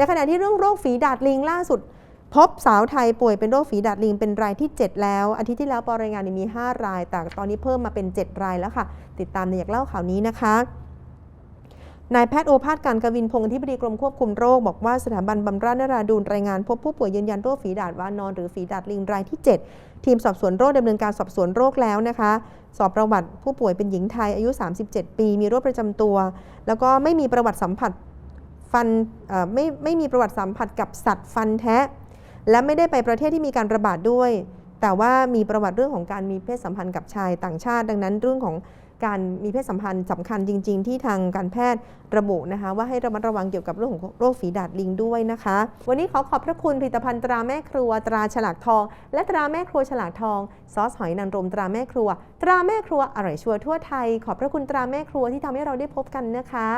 ในขณะที่เรื่องโรคฝีดาดลิงล่าสุด พบสาวไทยป่วยเป็นโรคฝีดาดลิงเป็นรายที่ 7 แล้ว อาทิตย์ที่แล้วปรายงานมี 5 ราย แต่ตอนนี้เพิ่มมาเป็น 7 รายแล้วค่ะ ติดตามในอยากเล่าข่าวนี้นะคะนายแพทย์โอภาสการกวินพงศ์อธิบดีกรมควบคุมโรคบอกว่าสถาบันบำราศนราดูนรายงานพบผู้ป่วยยืนยันโรคฝีดาดวานอนหรือฝีดาดลิงรายที่ 7 ทีมสอบสวนโรคดำเนินการสอบสวนโรคแล้วนะคะ สอบประวัติผู้ป่วยเป็นหญิงไทยอายุ 37 ปี มีโรคประจำตัว แล้วก็ไม่มีประวัติสัมผัส ฟันไม่ไม่มีประวัติสัมผัสกับสัตว์ฟันแทะและไม่ได้ไปประเทศที่มีการระบาดด้วย แต่ว่ามีประวัติเรื่องของการมีเพศสัมพันธ์กับชายต่างชาติ ดังนั้นเรื่องของการมีเพศสัมพันธ์สำคัญจริง ๆ ที่ทางการแพทย์ระบุนะคะ ว่าให้ระมัดระวังเกี่ยวกับเรื่องของโรคฝีดาดลิงด้วยนะคะ วันนี้ขอขอบพระคุณผลิตภัณฑ์ตราแม่ครัวตราฉลากทอง และตราแม่ครัวฉลากทอง ซอสหอยนางรมตราแม่ครัว ตราแม่ครัวอร่อยชัวร์ทั่วไทย ขอบพระคุณตราแม่ครัวที่ทำให้เราได้พบกันนะคะ